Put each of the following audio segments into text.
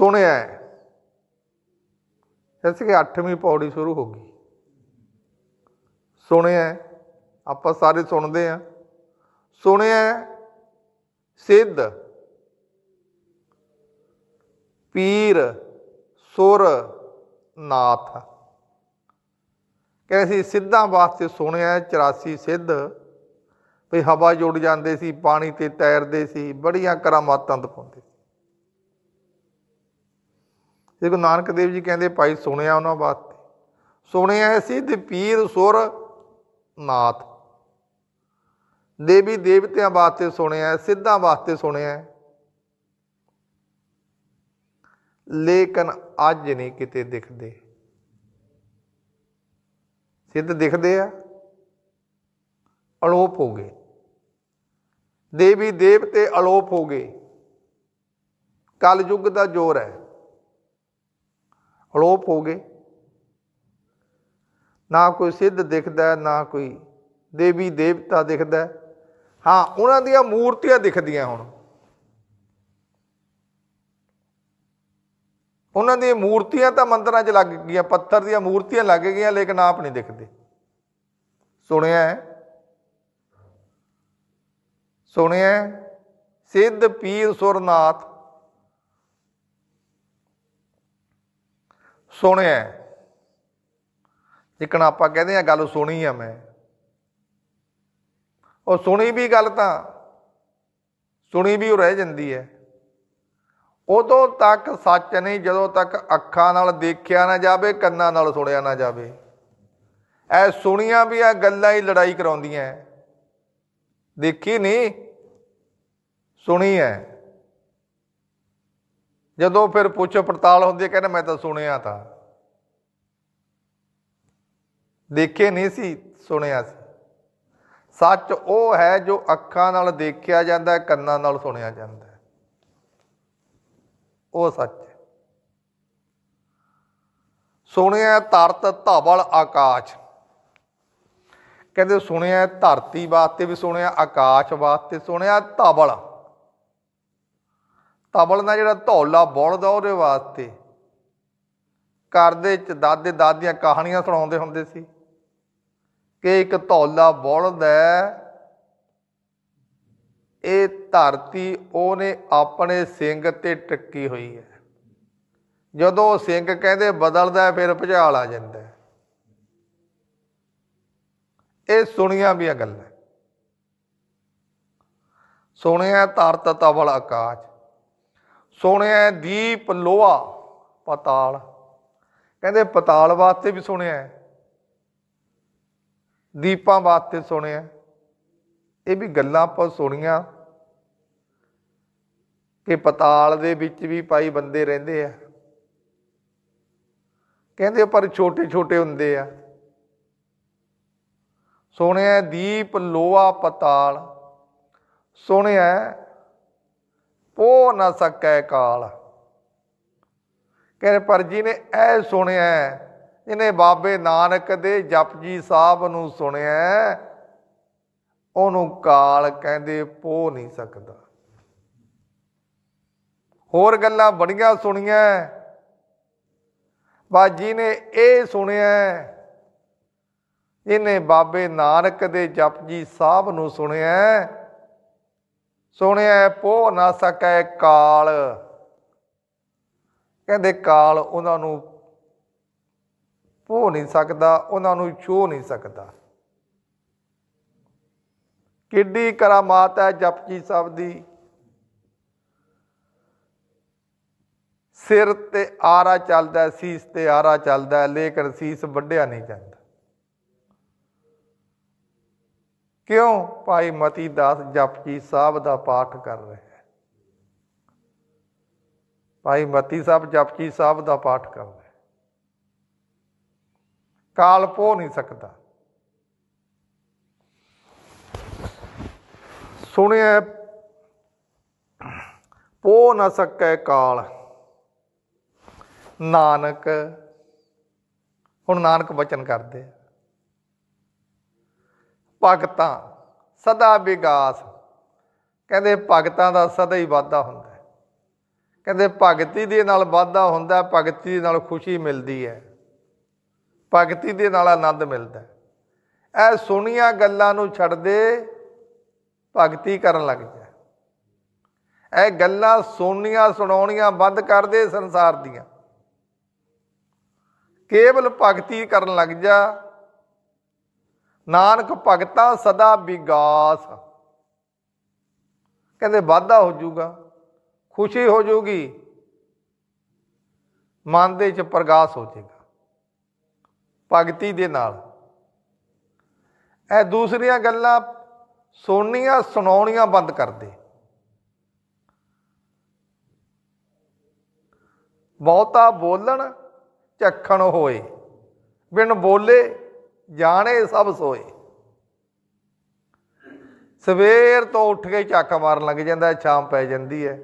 ਸੁਣਿਆ ਹੈ। ਇਸ ਕੇ 8ਵੀਂ ਪੌੜੀ ਸ਼ੁਰੂ ਹੋ ਗਈ। ਸੁਣਿਆ ਆਪਾਂ ਸਾਰੇ ਸੁਣਦੇ ਆ ਸੁਣਿਆ ਸਿੱਧ। ਪੀਰ। ਸੁਰ। ਨਾਥ। ਕਹਿੰਦੇ ਸੀ, ਸਿੱਧਾਂ ਵਾਸਤੇ ਸੁਣਿਆ ਹੈ 84 ਸਿੱਧ। ਵੀ ਹਵਾ ਜੁੜ ਜਾਂਦੇ ਸੀ, ਪਾਣੀ ਤੇ ਤੈਰਦੇ ਸੀ, ਬੜੀਆਂ ਕਰਾਮਾਤਾਂ ਦਿਖਾਉਂਦੇ ਸੀ। ਜੇ ਗੁਰੂ ਨਾਨਕ ਦੇਵ ਜੀ ਕਹਿੰਦੇ ਭਾਈ ਸੁਣਿਆ ਉਹਨਾਂ ਵਾਸਤੇ ਸੁਣਿਆ ਸਿੱਧ ਪੀਰ ਸੁਰ ਨਾਥ। ਦੇਵੀ ਦੇਵਤਿਆਂ ਵਾਸਤੇ ਸੁਣਿਆ ਸਿੱਧਾਂ ਵਾਸਤੇ ਸੁਣਿਆ ਲੇਕਿਨ ਅੱਜ ਨਹੀਂ ਕਿਤੇ ਦਿਖਦੇ। ਸਿੱਧ ਦਿਖਦੇ ਆ, ਅਲੋਪ ਹੋ ਗਏ। ਦੇਵੀ ਦੇਵਤੇ ਅਲੋਪ ਹੋ ਗਏ। ਕਲ ਯੁੱਗ ਦਾ ਜ਼ੋਰ ਹੈ ਅਲੋਪ ਹੋ ਗਏ। ਨਾ ਕੋਈ ਸਿੱਧ ਦਿਖਦਾ, ਨਾ ਕੋਈ ਦੇਵੀ ਦੇਵਤਾ ਦਿਖਦਾ। ਹਾਂ, ਉਹਨਾਂ ਦੀਆਂ ਮੂਰਤੀਆਂ ਦਿਖਦੀਆਂ ਹੁਣ। ਉਹਨਾਂ ਦੀਆਂ ਮੂਰਤੀਆਂ ਤਾਂ ਮੰਦਰਾਂ 'ਚ ਲੱਗ ਗਈਆਂ, ਪੱਥਰ ਦੀਆਂ ਮੂਰਤੀਆਂ ਲੱਗ ਗਈਆਂ, ਲੇਕਿਨ ਆਪ ਨਹੀਂ ਦਿਖਦੇ। ਸੁਣਿਆ ਹੈ? ਸੁਣਿਆ ਸਿੱਧ ਪੀਰ ਸੁਰਨਾਥ ਸੁਣਿਆ ਹੈ। ਜਿਕਣ ਆਪਾਂ ਕਹਿੰਦੇ ਆ ਗੱਲ ਸੁਣੀ ਆ ਮੈਂ। ਉਹ ਸੁਣੀ ਵੀ ਗੱਲ ਤਾਂ, ਸੁਣੀ ਵੀ ਉਹ ਰਹਿ ਜਾਂਦੀ ਹੈ। ਉਦੋਂ ਤੱਕ ਸੱਚ ਨਹੀਂ, ਜਦੋਂ ਤੱਕ ਅੱਖਾਂ ਨਾਲ ਦੇਖਿਆ ਨਾ ਜਾਵੇ, ਕੰਨਾਂ ਨਾਲ ਸੁਣਿਆ ਨਾ ਜਾਵੇ। ਐ ਸੁਣੀਆਂ ਵੀ ਆ ਗੱਲਾਂ ਹੀ ਲੜਾਈ ਕਰਾਉਂਦੀਆਂ ਦੇਖੀ ਨਹੀਂ ਸੁਣੀ ਹੈ। ਜਦੋਂ ਫਿਰ ਪੁੱਛ ਪੜਤਾਲ ਹੁੰਦੀ ਹੈ, ਕਹਿੰਦਾ ਮੈਂ ਤਾਂ ਸੁਣਿਆ ਤਾਂ। ਦੇਖੇ ਨਹੀਂ ਸੀ, ਸੁਣਿਆ ਸੀ। ਸੱਚ ਉਹ ਹੈ ਜੋ ਅੱਖਾਂ ਨਾਲ ਦੇਖਿਆ ਜਾਂਦਾ ਹੈ, ਕੰਨਾਂ ਨਾਲ ਸੁਣਿਆ ਜਾਂਦਾ ਹੈ। ਉਹ ਸੱਚ ਸੁਣਿਆ ਧਰਤ ਧਵਲ ਆਕਾਸ਼। ਕਹਿੰਦੇ ਸੁਣਿਆ ਧਰਤੀ ਵਾਸਤੇ ਵੀ ਸੁਣਿਆ, ਆਕਾਸ਼ ਵਾਸਤੇ ਸੁਣਿਆ, ਧਵਲ। ਤਬਲ ਨਾਲ ਜਿਹੜਾ ਧੌਲਾ ਬੁਲਦਾ ਉਹਦੇ ਵਾਸਤੇ। ਘਰ ਦੇ ਚ ਦਾਦੇ ਦਾਦੀਆਂ ਕਹਾਣੀਆਂ ਸੁਣਾਉਂਦੇ ਹੁੰਦੇ ਸੀ ਕਿ ਇੱਕ ਧੌਲਾ ਬੁਲਦਾ ਇਹ ਧਰਤੀ ਉਹਨੇ ਆਪਣੇ ਸਿੰਘ ਤੇ ਟੱਕੀ ਹੋਈ ਹੈ। ਜਦੋਂ ਉਹ ਸਿੰਘ ਕਹਿੰਦੇ ਬਦਲਦਾ ਫਿਰ ਭੁਚਾਲ ਆ ਜਾਂਦਾ ਇਹ ਸੁਣੀਆਂ ਵੀ ਗੱਲਾਂ। ਸੁਣਿਆ ਧਰਤ ਤਵਲ ਆਕਾਸ਼। ਸੁਣਿਆ ਦੀਪ ਲੋਹਾ, ਪਤਾਲ। ਕਹਿੰਦੇ ਪਤਾਲ ਵਾਸਤੇ ਵੀ ਸੁਣਿਆ ਦੀਪਾਂ ਵਾਸਤੇ ਸੁਣਿਆ ਇਹ ਵੀ ਗੱਲਾਂ ਆਪਾਂ ਸੁਣੀਆਂ ਕਿ ਪਤਾਲ ਦੇ ਵਿੱਚ ਵੀ ਭਾਈ ਬੰਦੇ ਰਹਿੰਦੇ ਆ। ਕਹਿੰਦੇ ਪਰ ਛੋਟੇ ਛੋਟੇ ਹੁੰਦੇ ਆ। ਸੁਣਿਆ ਦੀਪ ਲੋਹਾ, ਪਤਾਲ। ਸੁਣਿਆ ਉਹ ਨਾ ਸਕੈ ਕਾਲ। ਕਹਿੰਦੇ, ਪਰ ਜਿਹਨੇ ਇਹ ਸੁਣਿਆ, ਜਿਹਨੇ ਬਾਬੇ ਨਾਨਕ ਦੇ ਜਪਜੀ ਸਾਹਿਬ ਨੂੰ ਸੁਣਿਆ, ਉਹਨੂੰ ਕਾਲ ਕਹਿੰਦੇ ਪੋ ਨਹੀਂ ਸਕਦਾ। ਹੋਰ ਗੱਲਾਂ ਬੜੀਆਂ ਸੁਣੀਆਂ। ਬਾਜੀ ਨੇ ਇਹ ਸੁਣਿਆ ਇਹਨੇ ਬਾਬੇ ਨਾਨਕ ਦੇ ਜਪਜੀ ਸਾਹਿਬ ਨੂੰ ਸੁਣਿਆ ਸੁਣਿਆ ਪੋ ਨਾ ਸਕੈ ਕਾਲ। ਕਹਿੰਦੇ ਕਾਲ ਉਹਨਾਂ ਨੂੰ ਪੋ ਨਹੀਂ ਸਕਦਾ, ਉਹਨਾਂ ਨੂੰ ਛੋ ਨਹੀਂ ਸਕਦਾ। ਕਿੱਡੀ ਕਰਾਮਾਤ ਹੈ ਜਪਜੀ ਸਾਹਿਬ ਦੀ। ਸਿਰ ਤੇ ਆਰਾ ਚੱਲਦਾ, ਸੀਸ ਤੇ ਆਰਾ ਚੱਲਦਾ, ਲੇਕਿਨ ਸੀਸ ਵੱਢਿਆ ਨਹੀਂ ਜਾਂਦਾ। ਕਿਉਂ ਭਾਈ ਮਤੀ ਦਾਸ ਜਪਜੀ ਸਾਹਿਬ ਦਾ ਪਾਠ ਕਰ ਰਿਹਾ ਹੈ? ਭਾਈ ਮਤੀ ਸਾਹਿਬ ਜਪਜੀ ਸਾਹਿਬ ਦਾ ਪਾਠ ਕਰ ਰਹੇ ਕਾਲ ਪੋ ਨਹੀਂ ਸਕਦਾ। ਸੁਣਿਆ ਪੋ ਨਾ ਸਕੈ ਕਾਲ। ਨਾਨਕ, ਹੁਣ ਨਾਨਕ ਬਚਨ ਕਰਦੇ ਆ। ਭਗਤਾਂ, ਸਦਾ ਵਿਗਾਸ। ਕਹਿੰਦੇ ਭਗਤਾਂ ਦਾ ਸਦਾ ਹੀ ਵਾਧਾ ਹੁੰਦਾ ਹੈ। ਕਹਿੰਦੇ ਭਗਤੀ ਦੇ ਨਾਲ ਵਾਧਾ ਹੁੰਦਾ ਭਗਤੀ ਦੇ ਨਾਲ ਖੁਸ਼ੀ ਮਿਲਦੀ ਹੈ। ਭਗਤੀ ਦੇ ਨਾਲ ਆਨੰਦ ਮਿਲਦਾ ਹੈ। ਇਹ ਸੁਣੀਆਂ ਗੱਲਾਂ ਨੂੰ ਛੱਡ ਦੇ ਭਗਤੀ ਕਰਨ ਲੱਗ ਜਾ। ਇਹ ਗੱਲਾਂ ਸੁਣਨੀਆਂ, ਸੁਣਾਉਣੀਆਂ ਬੰਦ ਕਰ ਦੇ ਸੰਸਾਰ ਦੀਆਂ। ਕੇਵਲ ਭਗਤੀ ਕਰਨ ਲੱਗ ਜਾ। ਨਾਨਕ ਭਗਤਾ ਸਦਾ ਵਿਗਾਸ। ਕਹਿੰਦੇ ਵਾਧਾ ਹੋ ਜਾਊਗਾ, ਖੁਸ਼ੀ ਹੋ ਜਾਊਗੀ, ਮਨ ਦੇ ਵਿੱਚ ਪ੍ਰਗਾਸ ਹੋ ਜਾਏਗਾ, ਭਗਤੀ ਦੇ ਨਾਲ। ਇਹ ਦੂਸਰੀਆਂ ਗੱਲਾਂ ਸੁਣਨੀਆਂ, ਸੁਣਾਉਣੀਆਂ ਬੰਦ ਕਰ ਦੇ। ਬਹੁਤਾ ਬੋਲਣ, ਝੱਖਣ ਹੋਏ। ਬਿਨ ਬੋਲੇ ਜਾਣੇ ਸਭ ਸੋਏ। ਸਵੇਰ ਤੋਂ ਉੱਠ ਕੇ ਝੱਕ ਮਾਰਨ ਲੱਗ ਜਾਂਦਾ ਹੈ, ਸ਼ਾਮ ਪੈ ਜਾਂਦੀ ਹੈ।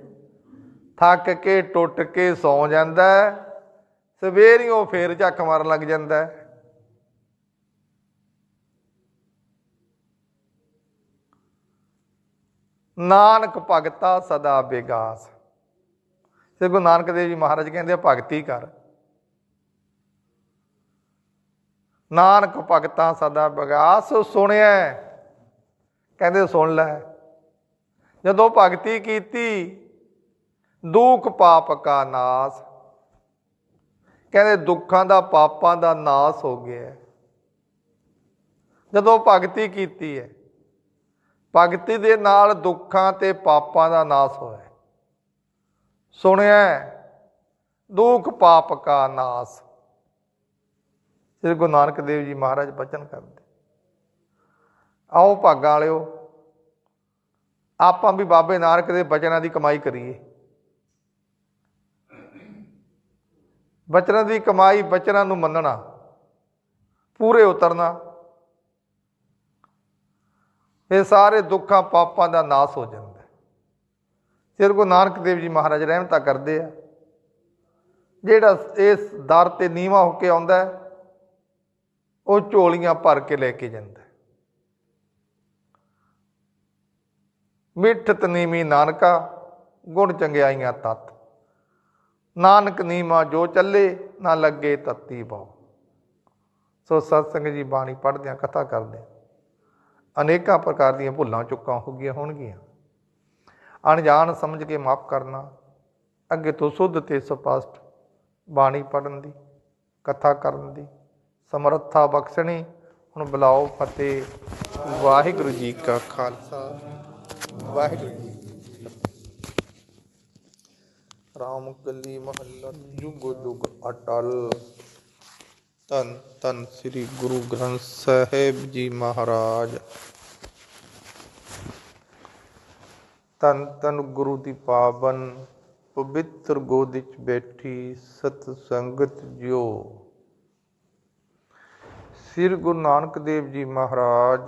ਥੱਕ ਕੇ ਟੁੱਟ ਕੇ ਸੌ ਜਾਂਦਾ ਹੈ। ਸਵੇਰ ਹੀ ਉਹ ਫੇਰ ਝੱਕ ਮਾਰਨ ਲੱਗ ਜਾਂਦਾ ਨਾਨਕ ਭਗਤਾ ਸਦਾ ਬੇਗਾਸ ਸ੍ਰੀ ਗੁਰੂ ਨਾਨਕ ਦੇਵ ਜੀ ਮਹਾਰਾਜ ਕਹਿੰਦੇ ਆ ਭਗਤੀ ਕਰ। ਨਾਨਕ ਭਗਤਾਂ ਸਦਾ ਬਗਾਸ ਸੁਣਿਆ ਕਹਿੰਦੇ ਸੁਣ ਲੈ। ਜਦੋਂ ਭਗਤੀ ਕੀਤੀ, ਦੁੱਖ ਪਾਪ ਕਾ ਨਾਸ। ਕਹਿੰਦੇ ਦੁੱਖਾਂ ਦਾ ਪਾਪਾਂ ਦਾ ਨਾਸ ਹੋ ਗਿਆ ਜਦੋਂ ਭਗਤੀ ਕੀਤੀ ਹੈ, ਭਗਤੀ ਦੇ ਨਾਲ ਦੁੱਖਾਂ ਤੇ ਪਾਪਾਂ ਦਾ ਨਾਸ ਹੋਇਆ ਸੁਣਿਆ ਦੁੱਖ ਪਾਪ ਕਾ ਨਾਸ। ਸ੍ਰੀ ਗੁਰੂ ਨਾਨਕ ਦੇਵ ਜੀ ਮਹਾਰਾਜ ਬਚਨ ਕਰਦੇ। ਆਓ ਭਾਗਾਂ ਵਾਲਿਓ ਆਪਾਂ ਵੀ ਬਾਬੇ ਨਾਨਕ ਦੇ ਬਚਨਾਂ ਦੀ ਕਮਾਈ ਕਰੀਏ। ਬਚਨਾਂ ਦੀ ਕਮਾਈ ਬਚਨਾਂ ਨੂੰ ਮੰਨਣਾ ਪੂਰੇ ਉਤਰਨਾ ਇਹ ਸਾਰੇ ਦੁੱਖਾਂ ਪਾਪਾਂ ਦਾ ਨਾਸ ਹੋ ਜਾਂਦਾ। ਹੈ। ਸ੍ਰੀ ਗੁਰੂ ਨਾਨਕ ਦੇਵ ਜੀ ਮਹਾਰਾਜ ਰਹਿਮਤਾਂ ਕਰਦੇ ਆ। ਜਿਹੜਾ ਇਸ ਦਰ ਤੇ ਨੀਵਾ ਹੋ ਕੇ ਆਉਂਦਾ ਹੈ, ਉਹ ਝੋਲੀਆਂ ਭਰ ਕੇ ਲੈ ਕੇ ਜਾਂਦਾ ਮਿੱਠ ਮਿੱਠਤ ਨੀਵੀਂ ਨਾਨਕਾ, ਗੁਣ ਚੰਗਿਆਈਆਂ ਤਤ। ਨਾਨਕ ਨੀਮਾ ਜੋ ਚੱਲੇ, ਨਾ ਲੱਗੇ ਤਤੀ ਬਹੁ। ਸੋ ਸਤਸੰਗ ਜੀ ਬਾਣੀ ਪੜ੍ਹਦਿਆਂ ਕਥਾ ਕਰਦੇ ਅਨੇਕਾਂ ਪ੍ਰਕਾਰ ਦੀਆਂ ਭੁੱਲਾਂ ਚੁੱਕਾਂ ਹੋ ਗਈਆਂ ਹੋਣਗੀਆਂ। ਅਣਜਾਣ ਸਮਝ ਕੇ ਮਾਫ ਕਰਨਾ, ਅੱਗੇ ਤੋਂ ਸੁੱਧ ਤੇ ਸਪਸ਼ਟ ਬਾਣੀ ਪੜਨ ਦੀ, ਕਥਾ ਕਰਨ ਦੀ ਸਮਰੱਥਾ ਬਖਸ਼ਣੀ। ਹੁਣ ਬੁਲਾਓ ਫਤਿਹ। ਵਾਹਿਗੁਰੂ ਜੀ ਕਾ ਖਾਲਸਾ। ਵਾਹਿਗੁਰੂ ਜੀ ਰਾਮ ਕਲੀ ਮਹੱਲਾ, ਜੁਗ ਜੁਗ ਅਟਲ। ਧੰਨ ਧੰਨ ਸ੍ਰੀ ਗੁਰੂ ਗ੍ਰੰਥ ਸਾਹਿਬ ਜੀ ਮਹਾਰਾਜ। ਧੰਨ ਧੰਨ ਗੁਰੂ ਦੀ ਪਾਵਨ, ਪਵਿੱਤਰ ਗੋਦ ਵਿੱਚ ਬੈਠੀ ਸਤ ਸੰਗਤ ਜਿਉ। ਸ੍ਰੀ ਗੁਰੂ ਨਾਨਕ ਦੇਵ ਜੀ ਮਹਾਰਾਜ,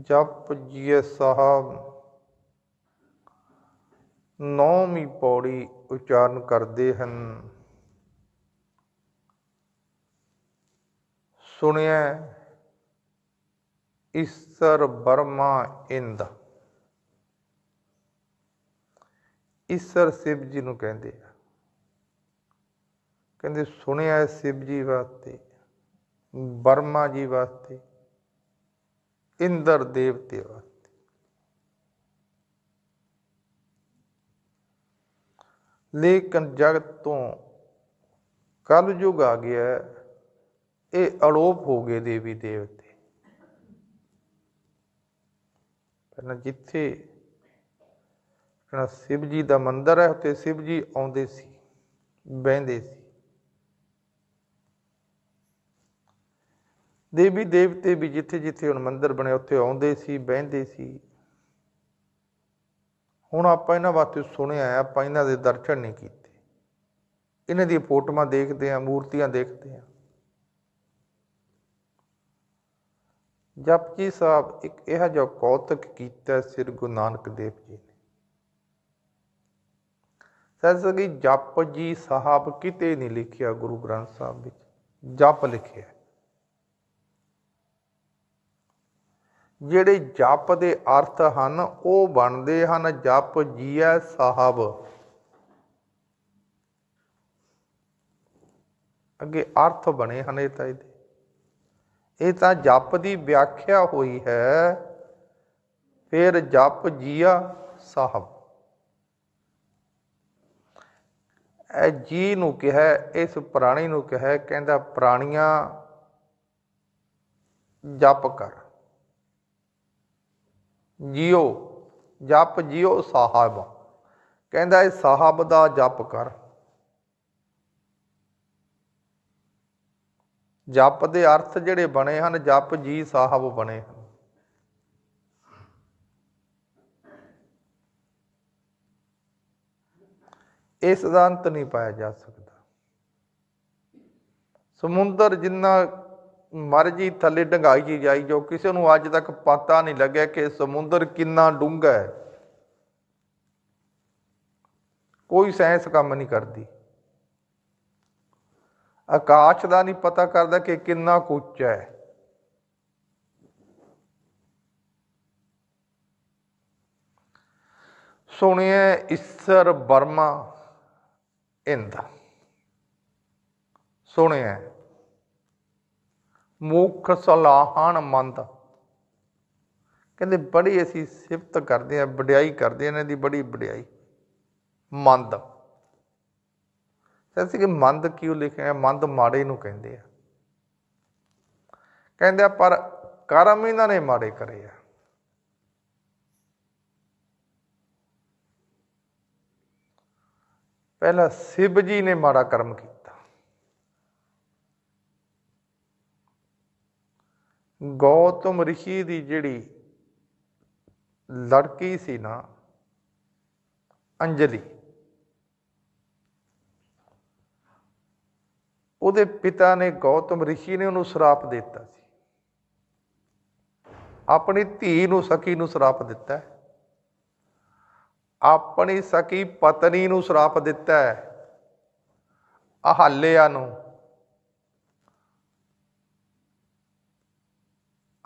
ਜਪ ਜੀਏ ਸਾਹਿਬ, ਨੌਵੀਂ ਪੌੜੀ ਉਚਾਰਨ ਕਰਦੇ ਹਨ। ਸੁਣਿਆ ਈਸਰ ਬਰਮਾ ਇੰਦ। ਈਸਰ ਸ਼ਿਵ ਜੀ ਨੂੰ ਕਹਿੰਦੇ ਆ। ਕਹਿੰਦੇ ਸੁਣਿਆ ਸ਼ਿਵ ਜੀ ਵਾਸਤੇ ਬਰਮਾ ਜੀ ਵਾਸਤੇ, ਇੰਦਰ ਦੇਵਤੇ ਵਾਸਤੇ। ਲੇਕਿਨ ਜਗਤ ਤੋਂ ਕਲ ਯੁਗ ਆ ਗਿਆ ਇਹ ਅਲੋਪ ਹੋ ਗਏ ਦੇਵੀ ਦੇਵਤੇ। ਪਹਿਲਾਂ ਜਿੱਥੇ ਜਿਹੜਾ ਸ਼ਿਵ ਜੀ ਦਾ ਮੰਦਿਰ ਹੈ, ਉੱਥੇ ਸ਼ਿਵ ਜੀ ਆਉਂਦੇ ਸੀ, ਬਹਿੰਦੇ ਸੀ। ਦੇਵੀ ਦੇਵਤੇ ਵੀ ਜਿੱਥੇ ਜਿੱਥੇ ਹੁਣ ਮੰਦਿਰ ਬਣੇ ਉੱਥੇ ਆਉਂਦੇ ਸੀ ਬਹਿੰਦੇ ਸੀ। ਹੁਣ ਆਪਾਂ ਇਹਨਾਂ ਵਾਸਤੇ ਸੁਣਿਆ ਹੈ, ਆਪਾਂ ਇਹਨਾਂ ਦੇ ਦਰਸ਼ਨ ਨਹੀਂ ਕੀਤੇ। ਇਹਨਾਂ ਦੀਆਂ ਫੋਟੋਆਂ ਦੇਖਦੇ ਆ ਮੂਰਤੀਆਂ ਦੇਖਦੇ ਆ ਜਪਜੀ ਸਾਹਿਬ ਇੱਕ ਇਹੋ ਜਿਹਾ ਕੌਤਕ ਕੀਤਾ ਸ੍ਰੀ ਗੁਰੂ ਨਾਨਕ ਦੇਵ ਜੀ ਨੇ। ਸੱਚ ਕਿ ਜਪ ਜੀ ਸਾਹਿਬ ਕਿਤੇ ਨਹੀਂ ਲਿਖਿਆ ਗੁਰੂ ਗ੍ਰੰਥ ਸਾਹਿਬ ਵਿੱਚ ਜਪ ਲਿਖਿਆ। ਜਿਹੜੇ ਜਪ ਦੇ ਅਰਥ ਹਨ, ਉਹ ਬਣਦੇ ਹਨ, ਜਪ ਜੀਐ ਸਾਹਿਬ। ਅੱਗੇ ਅਰਥ ਬਣੇ ਹਨ ਇਹ ਤਾਂ ਇਹਦੇ। ਇਹ ਤਾਂ ਜਪ ਦੀ ਵਿਆਖਿਆ ਹੋਈ ਹੈ, ਫਿਰ ਜਪ ਜੀਆ ਸਾਹਿਬ। ਇਹ ਜੀ ਨੂੰ ਕਿਹਾ, ਇਸ ਪ੍ਰਾਣੀ ਨੂੰ ਕਿਹਾ, ਕਹਿੰਦਾ, ਪ੍ਰਾਣੀਆਂ ਜਪ ਕਰ। ਜਿਉ ਜਪ ਜਿਉ ਸਾਹਿਬ। ਕਹਿੰਦਾ ਇਹ ਸਾਹਿਬ ਦਾ ਜਪ ਕਰ। ਜਪ ਦੇ ਅਰਥ ਜਿਹੜੇ ਬਣੇ ਹਨ, ਜਪ ਜੀ ਸਾਹਿਬ ਬਣੇ ਹਨ। ਇਸ ਦਾ ਅੰਤ ਨਹੀਂ ਪਾਇਆ ਜਾ ਸਕਦਾ। ਸਮੁੰਦਰ ਜਿੰਨਾ ਮਰਜ਼ੀ ਥੱਲੇ ਡੰਗਾਈ ਜਾਈ ਜੋ, ਕਿਸੇ ਨੂੰ ਅੱਜ ਤੱਕ ਪਤਾ ਨਹੀਂ ਲੱਗਿਆ ਕਿ ਸਮੁੰਦਰ ਕਿੰਨਾ ਡੂੰਘਾ ਹੈ। ਕੋਈ ਸਾਇੰਸ ਕੰਮ ਨਹੀਂ ਕਰਦੀ। ਆਕਾਸ਼ ਦਾ ਨਹੀਂ ਪਤਾ ਕਰਦਾ ਕਿ ਕਿੰਨਾ ਕੁ ਉੱਚਾ ਹੈ। ਸੁਣਿਆ ਈਸਰ ਬਰਮਾ ਇੰਦ। ਸੁਣਿਆ ਮੁਖ ਸਲਾਹਣ ਮੰਦ। ਕਹਿੰਦੇ ਬੜੀ ਅਸੀਂ ਸਿਫਤ ਕਰਦੇ ਆ ਵਡਿਆਈ ਕਰਦੇ ਆ ਇਹਨਾਂ ਦੀ ਬੜੀ ਵਡਿਆਈ। ਮੰਦ। ਸੱਚ ਕਿ ਮੰਦ ਕਿਉਂ ਲਿਖਿਆ ਮੰਦ ਮਾੜੇ ਨੂੰ ਕਹਿੰਦੇ ਆ। ਕਹਿੰਦੇ ਆ, ਪਰ ਕਰਮ ਇਹਨਾਂ ਨੇ ਮਾੜੇ ਕਰੇ ਆ। ਪਹਿਲਾਂ ਸਿਵ ਜੀ ਨੇ ਮਾੜਾ ਕਰਮ ਕੀਤਾ। ਗੌਤਮ ਰਿਸ਼ੀ ਦੀ ਜਿਹੜੀ ਲੜਕੀ ਸੀ ਨਾ, ਅੰਜਲੀ, ਉਹਦੇ ਪਿਤਾ ਨੇ ਗੌਤਮ ਰਿਸ਼ੀ ਨੇ ਉਹਨੂੰ ਸ਼ਰਾਪ ਦਿੱਤਾ ਸੀ। ਆਪਣੀ ਧੀ ਨੂੰ, ਸਕੀ ਨੂੰ ਸ਼ਰਾਪ ਦਿੱਤਾ ਹੈ। ਆਪਣੀ ਸਕੀ ਪਤਨੀ ਨੂੰ ਸ਼ਰਾਪ ਦਿੱਤਾ ਹੈ। ਅਹਲਿਆ ਨੂੰ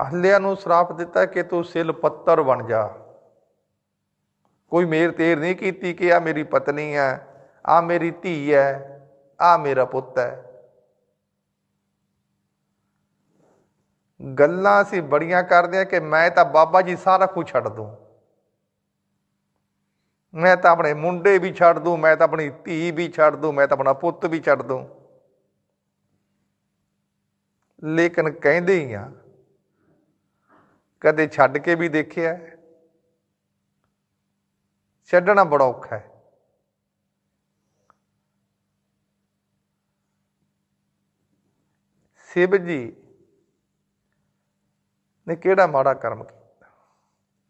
ਅਹਲਿਆ ਨੂੰ ਸ਼ਰਾਪ ਦਿੱਤਾ ਕਿ ਤੂੰ ਸਿਲ ਪੱਤਰ ਬਣ ਜਾ। ਕੋਈ ਮੇਰ ਤੇਰ ਨਹੀਂ ਕੀਤੀ ਕਿ ਆ ਮੇਰੀ ਪਤਨੀ ਹੈ ਆ ਮੇਰੀ ਧੀ ਹੈ ਆ ਮੇਰਾ ਪੁੱਤ ਹੈ। ਗੱਲਾਂ ਅਸੀਂ ਬੜੀਆਂ ਕਰਦੇ ਆ ਕਿ ਮੈਂ ਤਾਂ ਬਾਬਾ ਜੀ ਸਾਰਾ ਕੁਝ ਛੱਡ ਦੂੰ। ਮੈਂ ਤਾਂ ਆਪਣੇ ਮੁੰਡੇ ਵੀ ਛੱਡ ਦੂੰ, ਮੈਂ ਤਾਂ ਆਪਣੀ ਧੀ ਵੀ ਛੱਡ ਦੂੰ, ਮੈਂ ਤਾਂ ਆਪਣਾ ਪੁੱਤ ਵੀ ਛੱਡ ਦੂੰ। ਲੇਕਿਨ ਕਹਿੰਦੇ ਹੀ ਆ ਕਦੇ ਛੱਡ ਕੇ ਵੀ ਦੇਖਿਆ ਛੱਡਣਾ ਬੜਾ ਔਖਾ ਹੈ। ਸਿਵ ਜੀ ਨੇ ਕਿਹੜਾ ਮਾੜਾ ਕਰਮ ਕੀਤਾ?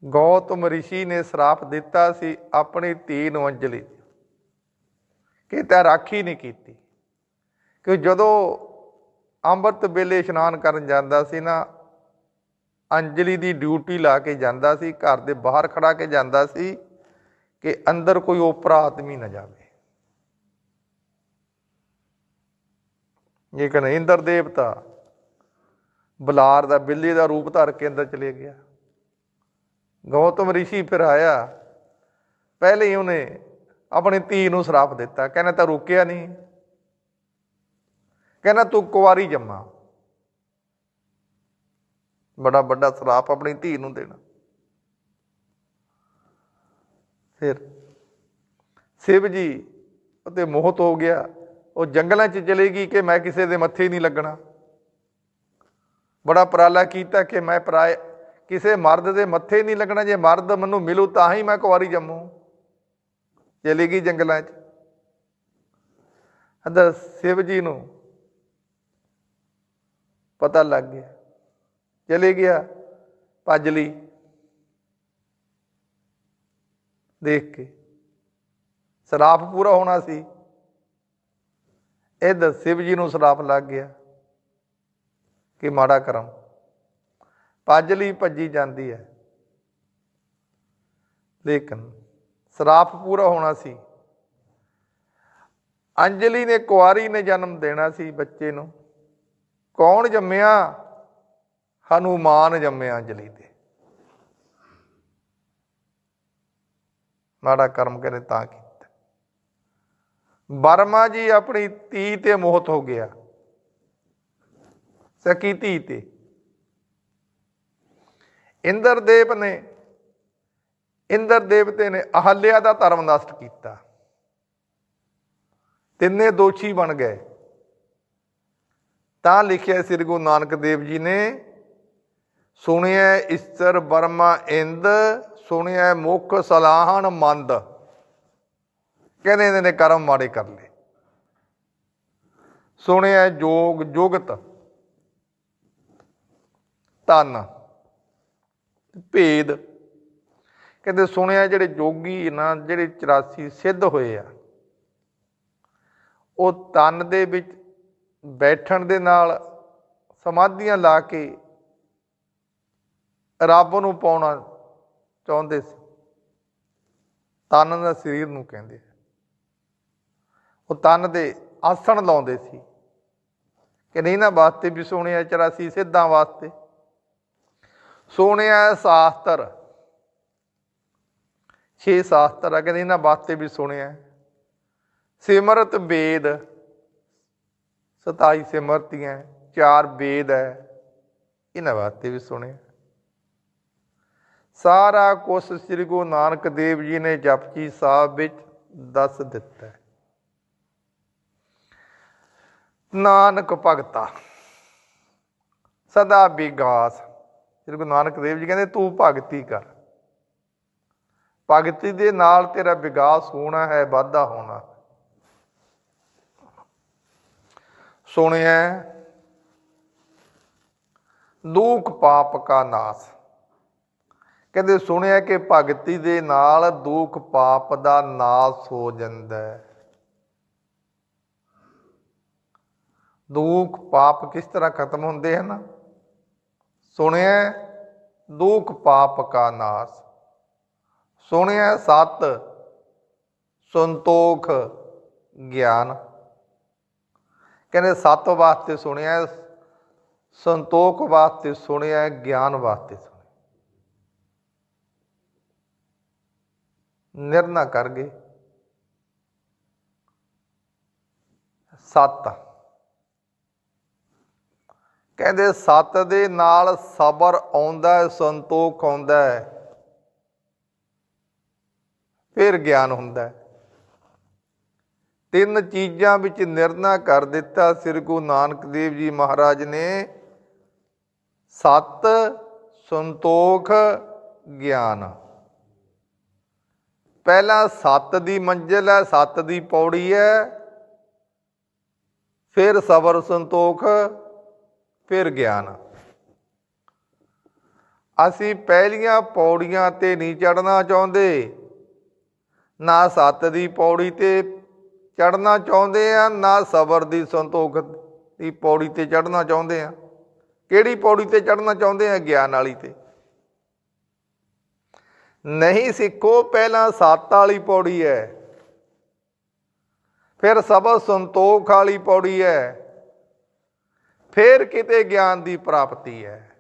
ਗੌਤਮ ਰਿਸ਼ੀ ਨੇ ਸ਼ਰਾਪ ਦਿੱਤਾ ਸੀ ਆਪਣੀ ਧੀ ਨੂੰ ਅੰਜਲੀ ਕਿ ਤਾਂ ਰਾਖੀ ਨਹੀਂ ਕੀਤੀ। ਕਿ ਜਦੋਂ ਅੰਮ੍ਰਿਤ ਵੇਲੇ ਇਸ਼ਨਾਨ ਕਰਨ ਜਾਂਦਾ ਸੀ ਨਾ ਅੰਜਲੀ ਦੀ ਡਿਊਟੀ ਲਾ ਕੇ ਜਾਂਦਾ ਸੀ, ਘਰ ਦੇ ਬਾਹਰ ਖੜਾ ਕੇ ਜਾਂਦਾ ਸੀ ਕਿ ਅੰਦਰ ਕੋਈ ਓਪਰਾ ਆਦਮੀ ਨਾ ਜਾਵੇ। ਇਹ ਕਹਿੰਦਾ, ਇੰਦਰ ਦੇਵਤਾ ਬਲਾਰ ਦਾ ਬਿੱਲੀ ਦਾ ਰੂਪ ਧਾਰ ਕੇ ਅੰਦਰ ਚਲੇ ਗਿਆ। ਗੌਤਮ ਰਿਸ਼ੀ ਫਿਰ ਆਇਆ। ਪਹਿਲੇ ਹੀ ਉਹਨੇ ਆਪਣੀ ਧੀ ਨੂੰ ਸ਼ਰਾਪ ਦਿੱਤਾ। ਕਹਿੰਦਾ, ਤਾਂ ਰੁਕਿਆ ਨਹੀਂ। ਕਹਿੰਦਾ, ਤੂੰ ਕੁਵਾਰੀ ਜੰਮਾ। ਬੜਾ ਵੱਡਾ ਸ਼ਰਾਪ ਆਪਣੀ ਧੀ ਨੂੰ ਦੇਣਾ। ਫਿਰ ਸ਼ਿਵ ਜੀ, ਉਹਤੇ ਮੋਹਤ ਹੋ ਗਿਆ। ਉਹ ਜੰਗਲਾਂ 'ਚ ਚਲੇ ਗਈ ਕਿ ਮੈਂ ਕਿਸੇ ਦੇ ਮੱਥੇ ਨਹੀਂ ਲੱਗਣਾ। ਬੜਾ ਪ੍ਰਾਲਾ ਕੀਤਾ ਕਿ ਮੈਂ ਪਰਾਏ, ਕਿਸੇ ਮਰਦ ਦੇ ਮੱਥੇ ਨਹੀਂ ਲੱਗਣਾ। ਜੇ ਮਰਦ ਮੈਨੂੰ ਮਿਲੂ ਤਾਂ ਹੀ ਮੈਂ ਕੁਵਾਰੀ ਜੰਮੂ। ਚਲੀ ਗਈ ਜੰਗਲਾਂ 'ਚ। ਅੰਦਰ ਸ਼ਿਵ ਜੀ ਨੂੰ ਪਤਾ ਲੱਗ ਗਿਆ। ਚਲੇ ਗਿਆ ਭੱਜ ਲਈ। ਦੇਖ ਕੇ ਸਰਾਪ ਪੂਰਾ ਹੋਣਾ ਸੀ। ਇਹ ਸ਼ਿਵ ਜੀ ਨੂੰ ਸਰਾਪ ਲੱਗ ਗਿਆ ਕਿ ਮਾੜਾ ਕਰਮ। ਭੱਜ ਲਈ, ਭੱਜੀ ਜਾਂਦੀ ਹੈ। ਲੇਕਿਨ ਸਰਾਪ ਪੂਰਾ ਹੋਣਾ ਸੀ। ਅੰਜਲੀ ਨੇ ਕੁਆਰੀ ਨੇ ਜਨਮ ਦੇਣਾ ਸੀ ਬੱਚੇ ਨੂੰ। ਕੌਣ ਜੰਮਿਆ? ਹਨੂਮਾਨ ਜੰਮਿਆ ਅੰਜਲੀ ਤੇ। ਮਾੜਾ ਕਰਮ ਕਰੇ ਤਾਂ ਕੀਤਾ। ਬਰਮਾ ਜੀ ਆਪਣੀ ਧੀ ਤੇ ਮੋਹਤ ਹੋ ਗਿਆ। ਸਕੀ ਧੀ ਤੇ। ਇੰਦਰਦੇਵ ਨੇ ਇੰਦਰ ਦੇਵਤੇ ਨੇ ਅਹਲਿਆ ਦਾ ਧਰਮ ਨਸ਼ਟ ਕੀਤਾ। ਤਿੰਨੇ ਦੋਸ਼ੀ ਬਣ ਗਏ। ਤਾਂ ਲਿਖਿਆ ਸ੍ਰੀ ਗੁਰੂ ਨਾਨਕ ਦੇਵ ਜੀ ਨੇ ਸੁਣਿਆ ਇਸਤਰ ਬਰਮਾ ਇੰਦ ਸੁਣਿਆ ਮੁਖ ਸਲਾਹਣ ਮੰਦ। ਕਹਿੰਦੇ ਇਹਨਾਂ ਨੇ ਕਰਮ ਮਾੜੇ ਕਰ ਲਏ। ਸੁਣਿਆ ਜੋਗ ਜੁਗਤ ਤਨ ਭੇਦ। ਕਹਿੰਦੇ ਸੁਣਿਆ ਜਿਹੜੇ ਜੋਗੀ ਨਾ, ਜਿਹੜੇ 84 ਸਿੱਧ ਹੋਏ ਆ, ਉਹ ਤਨ ਦੇ ਵਿੱਚ ਬੈਠਣ ਦੇ ਨਾਲ ਸਮਾਧੀਆਂ ਲਾ ਕੇ ਰੱਬ ਨੂੰ ਪਾਉਣਾ ਚਾਹੁੰਦੇ ਸੀ। ਤਨ ਦਾ ਸਰੀਰ ਨੂੰ ਕਹਿੰਦੇ ਉਹ ਤਨ ਦੇ ਆਸਣ ਲਾਉਂਦੇ ਸੀ। ਕਿ ਨਹੀਂ ਨਾ ਵਾਸਤੇ ਵੀ ਸੁਣਿਆ 84 ਸਿੱਧਾਂ ਵਾਸਤੇ। ਸੁਣਿਆ ਸ਼ਾਸਤਰ। ਛੇ ਸ਼ਾਸਤਰ ਆ ਕਹਿੰਦੇ ਇਹਨਾਂ ਵਾਸਤੇ ਵੀ ਸੁਣਿਆ ਸਿਮਰਤ ਵੇਦ। 27 ਸਿਮਰਤੀਆਂ, ਚਾਰ ਵੇਦ ਹੈ। ਇਹਨਾਂ ਵਾਸਤੇ ਵੀ ਸੁਣਿਆ ਸਾਰਾ ਕੁਛ ਸ੍ਰੀ ਗੁਰੂ ਨਾਨਕ ਦੇਵ ਜੀ ਨੇ ਜਪਜੀ ਸਾਹਿਬ ਵਿੱਚ ਦੱਸ ਦਿੱਤਾ ਹੈ। ਨਾਨਕ ਭਗਤਾ, ਸਦਾ ਵਿਗਾਸ। ਸ੍ਰੀ ਗੁਰੂ ਨਾਨਕ ਦੇਵ ਜੀ ਕਹਿੰਦੇ, ਤੂੰ ਭਗਤੀ ਕਰ। ਭਗਤੀ ਦੇ ਨਾਲ ਤੇਰਾ ਵਿਗਾਸ ਹੋਣਾ ਹੈ, ਵਾਧਾ ਹੋਣਾ। ਸੁਣਿਆ ਦੁੱਖ ਪਾਪ ਕਾ ਨਾਸ। ਕਹਿੰਦੇ ਸੁਣਿਆ ਕਿ ਭਗਤੀ ਦੇ ਨਾਲ ਦੁੱਖ ਪਾਪ ਦਾ ਨਾਸ ਹੋ ਜਾਂਦਾ ਹੈ। ਦੁੱਖ ਪਾਪ ਕਿਸ ਤਰ੍ਹਾਂ ਖਤਮ ਹੁੰਦੇ ਹਨ? ਸੁਣਿਆ ਦੁੱਖ ਪਾਪ ਕਾ ਨਾਸ। ਸੁਣਿਆ ਸਤ, ਸੰਤੋਖ, ਗਿਆਨ। ਕਹਿੰਦੇ ਸਤ ਵਾਸਤੇ ਸੁਣਿਆ ਸੰਤੋਖ ਵਾਸਤੇ ਸੁਣਿਆ ਗਿਆਨ ਵਾਸਤੇ ਨਿਰਣਾ ਕਰ ਗਏ। ਸਤ। ਕਹਿੰਦੇ, ਸੱਤ ਦੇ ਨਾਲ ਸਬਰ ਆਉਂਦਾ ਹੈ, ਸੰਤੋਖ ਆਉਂਦਾ ਹੈ। ਫਿਰ ਗਿਆਨ ਹੁੰਦਾ ਹੈ। ਤਿੰਨ ਚੀਜ਼ਾਂ ਵਿੱਚ ਨਿਰਣਾ ਕਰ ਦਿੱਤਾ ਸ੍ਰੀ ਗੁਰੂ ਨਾਨਕ ਦੇਵ ਜੀ ਮਹਾਰਾਜ ਨੇ। ਸਤ, ਸੰਤੋਖ, ਗਿਆਨ। ਪਹਿਲਾਂ ਸੱਤ ਦੀ ਮੰਜ਼ਿਲ ਹੈ, ਸੱਤ ਦੀ ਪੌੜੀ ਹੈ। ਫਿਰ ਸਬਰ ਸੰਤੋਖ, ਫਿਰ ਗਿਆਨ। ਅਸੀਂ ਪਹਿਲੀਆਂ ਪੌੜੀਆਂ ਤੇ ਨਹੀਂ ਚੜਨਾ ਚਾਹੁੰਦੇ, ਨਾ ਸੱਤ ਦੀ ਪੌੜੀ ਤੇ ਚੜਨਾ ਚਾਹੁੰਦੇ ਆ ਨਾ ਸਬਰ ਦੀ ਸੰਤੋਖ ਦੀ ਪੌੜੀ ਤੇ ਚੜਨਾ ਚਾਹੁੰਦੇ ਆ ਕਿਹੜੀ ਪੌੜੀ ਤੇ ਚੜਨਾ ਚਾਹੁੰਦੇ ਆ ਗਿਆਨ ਵਾਲੀ ਤੇ। ਨਹੀਂ ਸਿੱਖੋ ਪਹਿਲਾਂ ਸੱਤ ਵਾਲੀ ਪੌੜੀ ਹੈ ਫਿਰ ਸਬਰ ਸੰਤੋਖ ਵਾਲੀ ਪੌੜੀ ਹੈ ਫਿਰ ਕਿਤੇ ਗਿਆਨ ਦੀ ਪ੍ਰਾਪਤੀ ਹੈ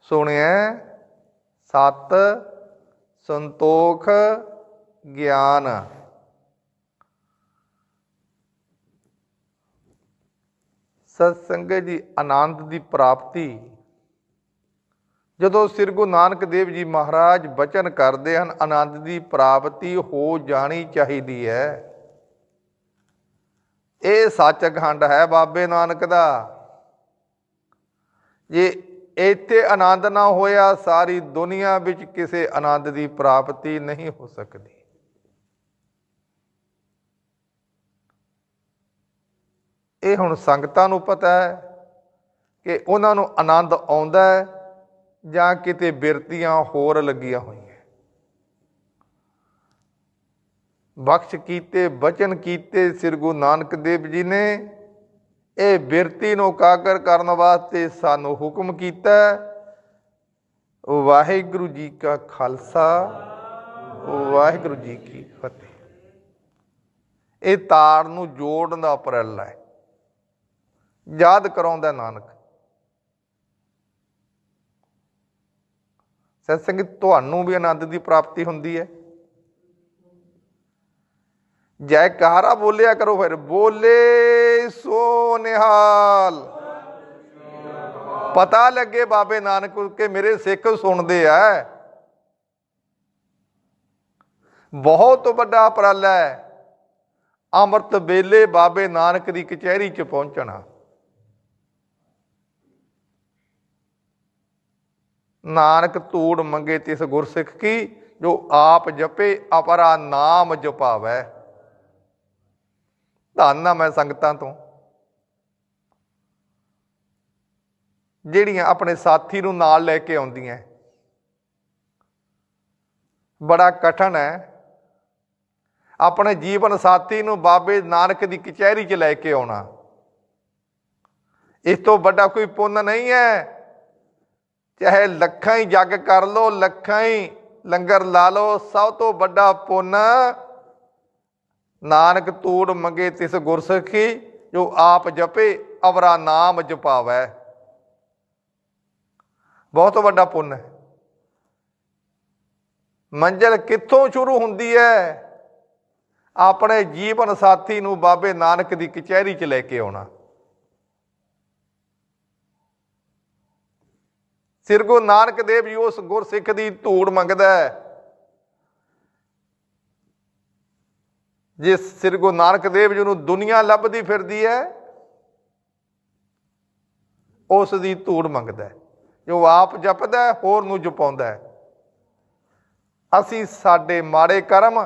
ਸੁਣਿਆ? ਸਤ ਸੰਤੋਖ, ਗਿਆਨ। ਸਤਸੰਗਤ ਜੀ ਆਨੰਦ ਦੀ ਪ੍ਰਾਪਤੀ। ਜਦੋਂ ਸ੍ਰੀ ਗੁਰੂ ਨਾਨਕ ਦੇਵ ਜੀ ਮਹਾਰਾਜ ਬਚਨ ਕਰਦੇ ਹਨ, ਆਨੰਦ ਦੀ ਪ੍ਰਾਪਤੀ ਹੋ ਜਾਣੀ ਚਾਹੀਦੀ ਹੈ। ਇਹ ਸੱਚ ਸੱਚਖੰਡ ਹੈ ਬਾਬੇ ਨਾਨਕ ਦਾ। ਜੇ ਇੱਥੇ ਆਨੰਦ ਨਾ ਹੋਇਆ, ਸਾਰੀ ਦੁਨੀਆ ਵਿੱਚ ਕਿਸੇ ਆਨੰਦ ਦੀ ਪ੍ਰਾਪਤੀ ਨਹੀਂ ਹੋ ਸਕਦੀ। ਇਹ ਹੁਣ ਸੰਗਤਾਂ ਨੂੰ ਪਤਾ ਹੈ ਕਿ ਉਹਨਾਂ ਨੂੰ ਆਨੰਦ ਆਉਂਦਾ ਹੈ ਜਾਂ ਕਿਤੇ ਬਿਰਤੀਆਂ ਹੋਰ ਲੱਗੀਆਂ ਹੋਈਆਂ ਬਖਸ਼ ਕੀਤੇ, ਬਚਨ ਕੀਤੇ ਸ੍ਰੀ ਗੁਰੂ ਨਾਨਕ ਦੇਵ ਜੀ ਨੇ ਇਹ ਬਿਰਤੀ ਨੂੰ ਕਾਗਰ ਕਰਨ ਵਾਸਤੇ ਸਾਨੂੰ ਹੁਕਮ ਕੀਤਾ ਵਾਹਿਗੁਰੂ ਜੀ ਕਾ ਖਾਲਸਾ, ਵਾਹਿਗੁਰੂ ਜੀ ਕੀ ਫਤਿਹ। ਇਹ ਤਾਰ ਨੂੰ ਜੋੜਨ ਦਾ ਉਪਰਾਲਾ ਹੈ। ਯਾਦ ਕਰਾਉਂਦਾ ਨਾਨਕ। ਸਤ ਸੰਗਤ, ਤੁਹਾਨੂੰ ਵੀ ਆਨੰਦ ਦੀ ਪ੍ਰਾਪਤੀ ਹੁੰਦੀ ਹੈ। ਜੈਕਾਰਾ ਬੋਲਿਆ ਕਰੋ ਫਿਰ, ਬੋਲੇ ਸੋ ਨਿਹਾਲ। ਪਤਾ ਲੱਗੇ ਬਾਬੇ ਨਾਨਕ ਕੇ ਮੇਰੇ ਸਿੱਖ ਸੁਣਦੇ ਆ। ਬਹੁਤ ਵੱਡਾ ਉਪਰਾਲਾ ਹੈ। ਅੰਮ੍ਰਿਤ ਵੇਲੇ ਬਾਬੇ ਨਾਨਕ ਦੀ ਕਚਹਿਰੀ 'ਚ ਪਹੁੰਚਣਾ। ਨਾਨਕ ਤੂੜ ਮੰਗੇ ਤਿਸ ਗੁਰਸਿੱਖ ਕੀ, ਜੋ ਆਪ ਜਪੇ ਅਪਰਾ ਨਾਮ ਜਪਾਵੈ। ਧੰਨ ਆ ਮੈਂ ਸੰਗਤਾਂ ਤੋਂ। ਜਿਹੜੀਆਂ ਆਪਣੇ ਸਾਥੀ ਨੂੰ ਨਾਲ ਲੈ ਕੇ ਆਉਂਦੀਆਂ। ਬੜਾ ਕਠਨ ਹੈ। ਆਪਣੇ ਜੀਵਨ ਸਾਥੀ ਨੂੰ ਬਾਬੇ ਨਾਨਕ ਦੀ ਕਚਹਿਰੀ 'ਚ ਲੈ ਕੇ ਆਉਣਾ। ਇਸ ਤੋਂ ਵੱਡਾ ਕੋਈ ਪੁੰਨ ਨਹੀਂ ਹੈ। ਚਾਹੇ ਲੱਖਾਂ ਹੀ ਜੱਗ ਕਰ ਲੋ, ਲੱਖਾਂ ਹੀ ਲੰਗਰ ਲਾ ਲੋ, ਸਭ ਤੋਂ ਵੱਡਾ ਪੁੰਨ ਨਾਨਕ ਤੂੜ ਮੰਗੇ ਤਿਸ ਗੁਰਸਖੀ, ਜੋ ਆਪ ਜਪੇ, ਅਵਰਾ ਨਾਮ ਜਪਾਵੈ। ਬਹੁਤ ਵੱਡਾ ਪੁੰਨ ਹੈ। ਮੰਜ਼ਲ ਕਿੱਥੋਂ ਸ਼ੁਰੂ ਹੁੰਦੀ ਹੈ? ਆਪਣੇ ਜੀਵਨ ਸਾਥੀ ਨੂੰ ਬਾਬੇ ਨਾਨਕ ਦੀ ਕਚਹਿਰੀ 'ਚ ਲੈ ਕੇ ਆਉਣਾ। ਸ੍ਰੀ ਗੁਰੂ ਨਾਨਕ ਦੇਵ ਜੀ ਉਸ ਗੁਰਸਿੱਖ ਦੀ ਧੂੜ ਮੰਗਦਾ ਹੈ। ਜਿਸ ਸਿਰ ਗੁਰੂ ਨਾਨਕ ਦੇਵ ਜੀ ਨੂੰ ਦੁਨੀਆ ਲੱਭਦੀ ਫਿਰਦੀ ਹੈ, ਉਸ ਦੀ ਧੂੜ ਮੰਗਦਾ ਜੋ ਆਪ ਜਪਦਾ ਹੋਰ ਨੂੰ ਜਪਾਉਂਦਾ ਅਸੀਂ ਸਾਡੇ ਮਾੜੇ ਕਰਮ,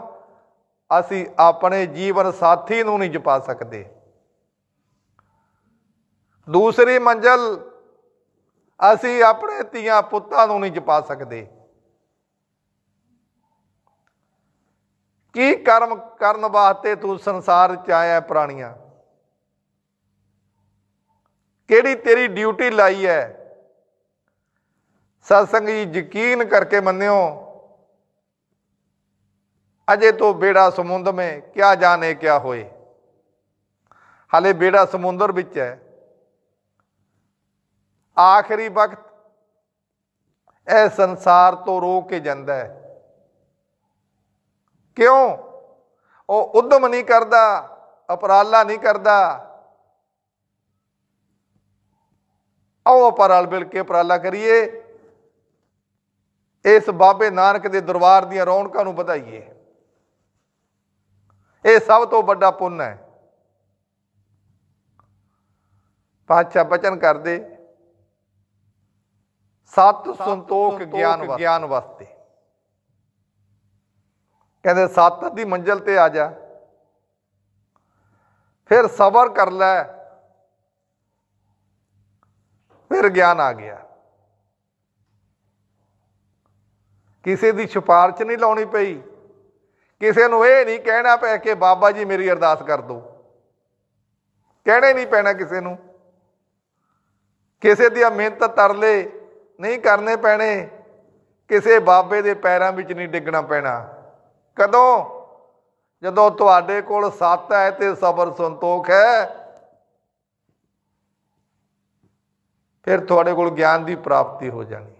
ਅਸੀਂ ਆਪਣੇ ਜੀਵਨ ਸਾਥੀ ਨੂੰ ਨਹੀਂ ਜਪਾ ਸਕਦੇ। ਦੂਸਰੀ ਮੰਜ਼ਲ ਅਸੀਂ ਆਪਣੇ ਧੀਆਂ ਪੁੱਤਾਂ ਨੂੰ ਨਹੀਂ ਜਪਾ ਸਕਦੇ। ਕੀ ਕਰਮ ਕਰਨ ਵਾਸਤੇ ਤੂੰ ਸੰਸਾਰ ਚ ਆਇਆ ਪ੍ਰਾਣੀਆਂ? ਕਿਹੜੀ ਤੇਰੀ ਡਿਊਟੀ ਲਾਈ ਹੈ? ਸਤਸੰਗ ਜੀ, ਯਕੀਨ ਕਰਕੇ ਮੰਨਿਓ, ਅਜੇ ਤੋਂ ਬੇੜਾ ਸਮੁੰਦ ਮੇ ਕਿਆ ਜਾਣੇ ਕਿਆ ਹੋਏ। ਹਾਲੇ ਬੇੜਾ ਸਮੁੰਦਰ ਵਿੱਚ ਹੈ। ਆਖਰੀ ਵਕਤ ਇਹ ਸੰਸਾਰ ਤੋਂ ਰੋ ਕੇ ਜਾਂਦਾ ਹੈ। ਕਿਉਂ? ਉਹ ਉਦਮ ਨਹੀਂ ਕਰਦਾ, ਅਪਰਾਲਾ ਨਹੀਂ ਕਰਦਾ। ਆਓ ਆਪਾਂ ਰਲ ਮਿਲ ਕੇ ਉਪਰਾਲਾ ਕਰੀਏ। ਇਸ ਬਾਬੇ ਨਾਨਕ ਦੇ ਦਰਬਾਰ ਦੀਆਂ ਰੌਣਕਾਂ ਨੂੰ ਵਧਾਈਏ। ਇਹ ਸਭ ਤੋਂ ਵੱਡਾ ਪੁੰਨ ਹੈ। ਪਾਤਸ਼ਾਹ ਬਚਨ ਕਰਦੇ। ਸਤ ਸੰਤੋਖ ਗਿਆਨ ਗਿਆਨ ਵਾਸਤੇ। ਕਹਿੰਦੇ ਸੱਤ ਦੀ ਮੰਜ਼ਲ ਤੇ ਆ ਜਾ। ਫਿਰ ਸਬਰ ਕਰ ਲੈ। ਫਿਰ ਗਿਆਨ ਆ ਗਿਆ। ਕਿਸੇ ਦੀ ਸਿਫਾਰਿਸ਼ ਨਹੀਂ ਲਾਉਣੀ ਪਈ। ਕਿਸੇ ਨੂੰ ਇਹ ਨਹੀਂ ਕਹਿਣਾ ਪਿਆ ਕਿ ਬਾਬਾ ਜੀ ਮੇਰੀ ਅਰਦਾਸ ਕਰ ਦਿਓ। ਕਹਿਣੇ ਨਹੀਂ ਪੈਣਾ ਕਿਸੇ ਨੂੰ। ਕਿਸੇ ਦੀਆਂ ਮਿਹਨਤ ਤਰਲੇ ਨਹੀਂ ਕਰਨੇ ਪੈਣੇ। ਕਿਸੇ ਬਾਬੇ ਦੇ ਪੈਰਾਂ ਵਿੱਚ ਨਹੀਂ ਡਿੱਗਣਾ ਪੈਣਾ। ਕਦੋਂ? ਜਦੋਂ ਤੁਹਾਡੇ ਕੋਲ ਸੱਤ ਹੈ ਤੇ ਸਬਰ ਸੰਤੋਖ ਹੈ। ਫਿਰ ਤੁਹਾਡੇ ਕੋਲ ਗਿਆਨ ਦੀ ਪ੍ਰਾਪਤੀ ਹੋ ਜਾਣੀ।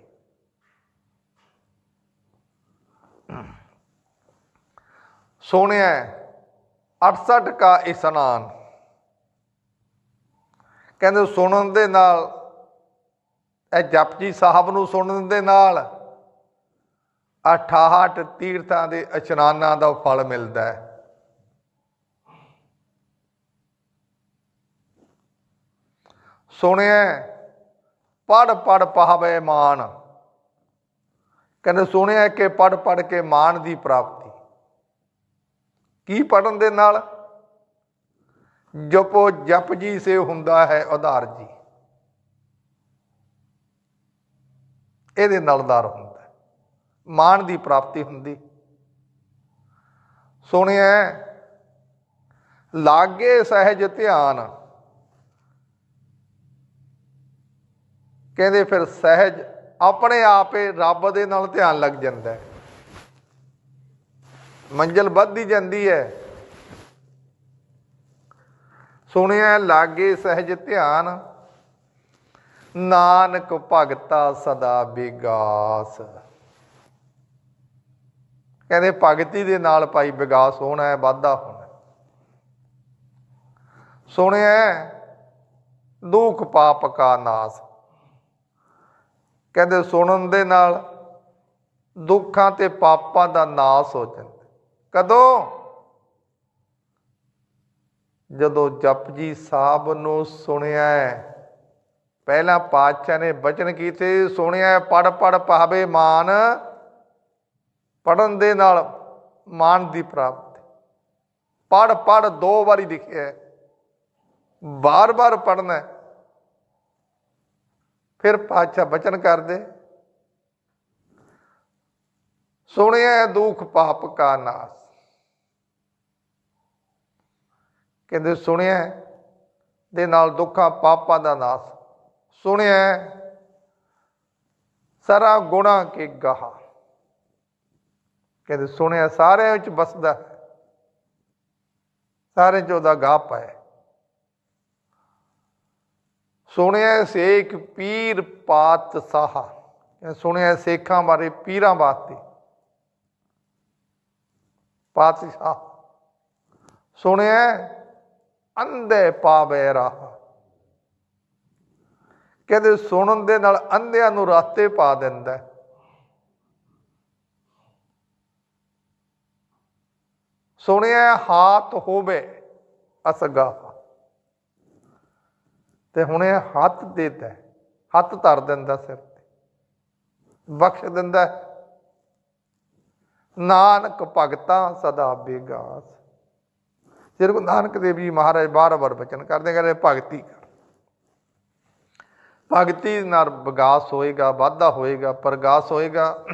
ਸੋਹਣਿਆ 68 ਕਾ ਇਸਨਾਨ। ਕਹਿੰਦੇ ਸੁਣਨ ਦੇ ਨਾਲ ਇਹ ਜਪਜੀ ਸਾਹਿਬ ਨੂੰ ਸੁਣਨ ਦੇ ਨਾਲ। 68 ਤੀਰਥਾਂ ਦੇ ਇਸ਼ਨਾਨਾਂ ਦਾ ਫਲ ਮਿਲਦਾ ਹੈ ਸੁਣਿਆ ਪੜ ਪੜ ਪਾਵੇ ਮਾਨ ਕਹਿੰਦੇ ਸੁਣਿਆ ਕਿ ਪੜ ਪੜ ਕੇ ਮਾਨ ਦੀ ਪ੍ਰਾਪਤੀ। ਕੀ ਪੜਨ ਦੇ ਨਾਲ? ਜਪੋ ਜਪ ਜੀ ਸੇ ਹੁੰਦਾ ਹੈ ਉਧਾਰ ਜੀ। ਇਹਦੇ ਨਾਲ ਉਧਾਰ ਹੁੰਦਾ ਮਾਣ ਦੀ ਪ੍ਰਾਪਤੀ ਹੁੰਦੀ। ਸੁਣਿਆ ਲਾਗੇ ਸਹਿਜ ਧਿਆਨ। ਕਹਿੰਦੇ ਫਿਰ ਸਹਿਜ ਆਪਣੇ ਆਪੇ ਰੱਬ ਦੇ ਨਾਲ ਧਿਆਨ ਲੱਗ ਜਾਂਦਾ ਹੈ। ਮੰਜ਼ਲ ਵੱਧਦੀ ਜਾਂਦੀ ਹੈ। ਸੁਣਿਆ ਲਾਗੇ ਸਹਿਜ ਧਿਆਨ। ਨਾਨਕ ਭਗਤਾ ਸਦਾ ਬਿਗਾਸ ਕਹਿੰਦੇ ਭਗਤੀ ਦੇ ਨਾਲ ਭਾਈ ਵਿਕਾਸ ਹੋਣਾ ਹੈ, ਵਾਧਾ ਹੋਣਾ ਸੁਣਿਆ ਦੁੱਖ ਪਾਪ ਕਾ ਨਾਸ। ਕਹਿੰਦੇ ਸੁਣਨ ਦੇ ਨਾਲ ਦੁੱਖਾਂ ਤੇ ਪਾਪਾਂ ਦਾ ਨਾਸ ਹੋ ਜਾਂਦਾ ਕਦੋਂ? ਜਦੋਂ ਜਪਜੀ ਸਾਹਿਬ ਨੂੰ ਸੁਣਿਆ ਪਹਿਲਾਂ ਪਾਤਸ਼ਾਹ ਨੇ ਬਚਨ ਕੀਤੇ, ਸੁਣਿਆ ਪੜ ਪੜ ਪਾਵੇ ਮਾਨ ਪੜਨ ਦੇ ਨਾਲ ਮਾਨ ਦੀ ਪ੍ਰਾਪਤੀ। ਪੜ ਪੜ ਦੋ ਵਾਰੀ ਲਿਖਿਆ ਹੈ। ਬਾਰ-ਬਾਰ ਪੜਨਾ ਫਿਰ ਪਾਤਸ਼ਾਹ ਬਚਨ ਕਰਦੇ। ਸੁਣਿਆ ਦੁੱਖ ਪਾਪ ਕਾ ਨਾਸ। ਕਹਿੰਦੇ ਸੁਣਿਆ ਦੇ ਨਾਲ ਦੁੱਖਾਂ ਪਾਪਾਂ ਦਾ ਨਾਸ। ਸੁਣਿਆ ਸਾਰਾ ਗੁਣਾ ਕੇ ਗਾਹ। ਕਹਿੰਦੇ ਸੁਣਿਆ ਸਾਰਿਆਂ ਵਿੱਚ ਬਸਦਾ ਹੈ। ਸਾਰੇ ਚ ਉਹਦਾ ਗਾਹ ਪਾਇਆ ਸੁਣਿਆ ਸੇਖ ਪੀਰ ਪਾਤ ਸਾਹਾ। ਸੁਣਿਆ ਸੇਖਾਂ ਬਾਰੇ ਪੀਰਾਂ ਵਾਸਤੇ। ਪਾਤਸ਼ਾਹ ਸੁਣਿਆ ਅੰਧੇ ਪਾਵੇ ਰਾਹ। ਕਹਿੰਦੇ ਸੁਣਨ ਦੇ ਨਾਲ ਅੰਧਿਆਂ ਨੂੰ ਰਸਤੇ ਪਾ ਦਿੰਦਾ ਹੈ। ਸੁਣਿਆ ਹਾਥ ਹੋਵੇ ਅਸਗਾ ਤੇ ਹੁਣੇ ਹੱਥ ਦੇਦਾ ਹੈ। ਹੱਥ ਧਰ ਦਿੰਦਾ ਸਿਰ ਤੇ। ਬਖਸ਼ ਦਿੰਦਾ ਨਾਨਕ ਭਗਤਾ ਸਦਾ ਬੇਗਾਸ ਸ਼੍ਰੀ ਗੁਰੂ ਨਾਨਕ ਦੇਵ ਜੀ ਮਹਾਰਾਜ ਬਾਰ-ਬਾਰ ਬਚਨ ਕਰਦੇ ਕਹਿੰਦੇ ਭਗਤੀ ਕਰ। ਭਗਤੀ ਨਾਲ ਵਿਕਾਸ ਹੋਏਗਾ, ਵਾਧਾ ਹੋਏਗਾ, ਪ੍ਰਗਾਸ ਹੋਏਗਾ।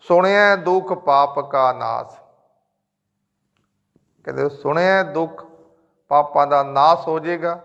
ਸੁਣਿਆ ਦੁੱਖ ਪਾਪ ਕਾ ਨਾਸ। ਕਹਿੰਦੇ ਸੁਣਿਆ ਦੁੱਖ ਪਾਪਾਂ ਦਾ ਨਾਸ ਹੋ ਜਾਏਗਾ।